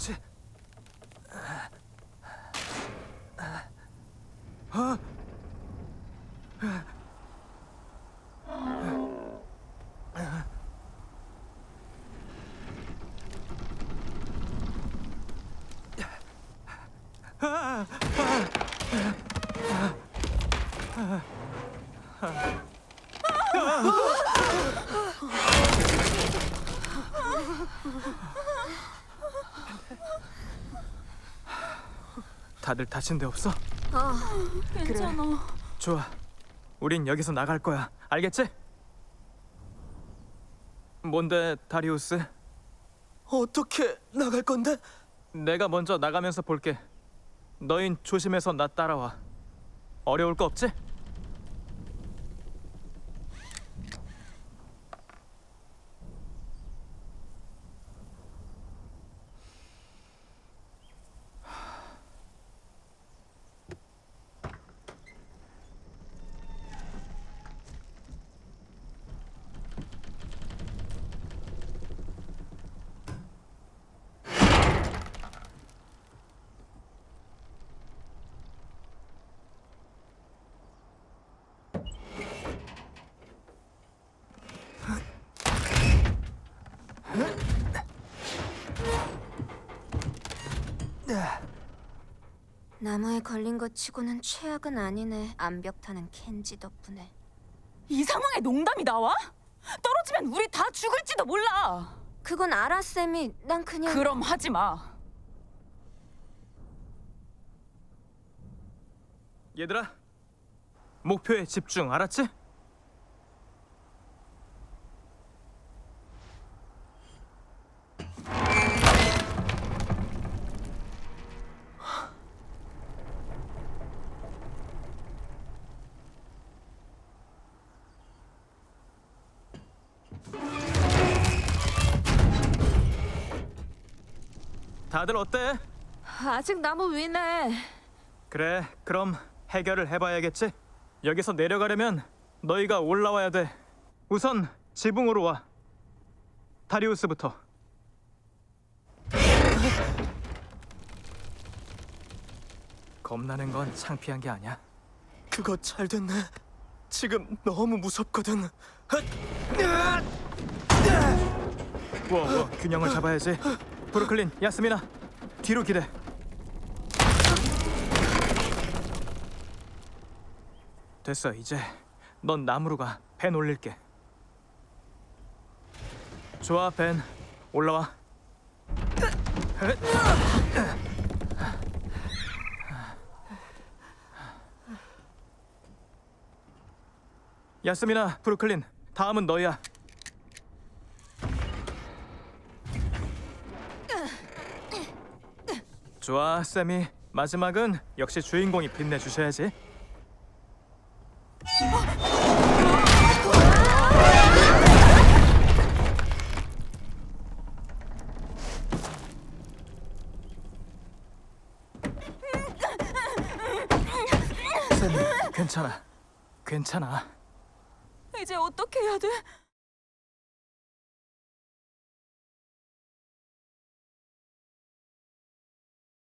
しああ。 다들 다친 데 없어? 괜찮아. 좋아. 우린 여기서 나갈 거야. 알겠지? 뭔데, 다리우스? 어떻게 나갈 건데? 내가 먼저 나가면서 볼게. 너흰 조심해서 나 따라와. 어려울 거 없지? 나무에 걸린 것 치고는 최악은 아니네. 암벽 타는 켄지 덕분에. 이 상황에 농담이 나와? 떨어지면 우리 다 죽을지도 몰라. 그건 알아, 쌤이. 난 그냥 그럼 하지 마. 얘들아, 목표에 집중, 알았지? 다들 어때? 아직 나무 위네. 그래, 그럼 해결을 해봐야겠지. 여기서 내려가려면 너희가 올라와야 돼. 우선 지붕으로 와. 다리우스부터. 겁나는 건 창피한 게 아니야. 그거 잘 됐네. 지금 너무 무섭거든. 우와, 우와, 균형을 잡아야지. 브루클린, 야스미나, 뒤로 기대. 됐어, 이제 넌 나무로 가. 벤 올릴게. 좋아, 벤. 올라와. 야스미나, 브루클린, 다음은 너야. 좋아, 세미. 마지막은 역시 주인공이 빛내주셔야지. 세미, 괜찮아. 괜찮아. 이제 어떻게 해야 돼?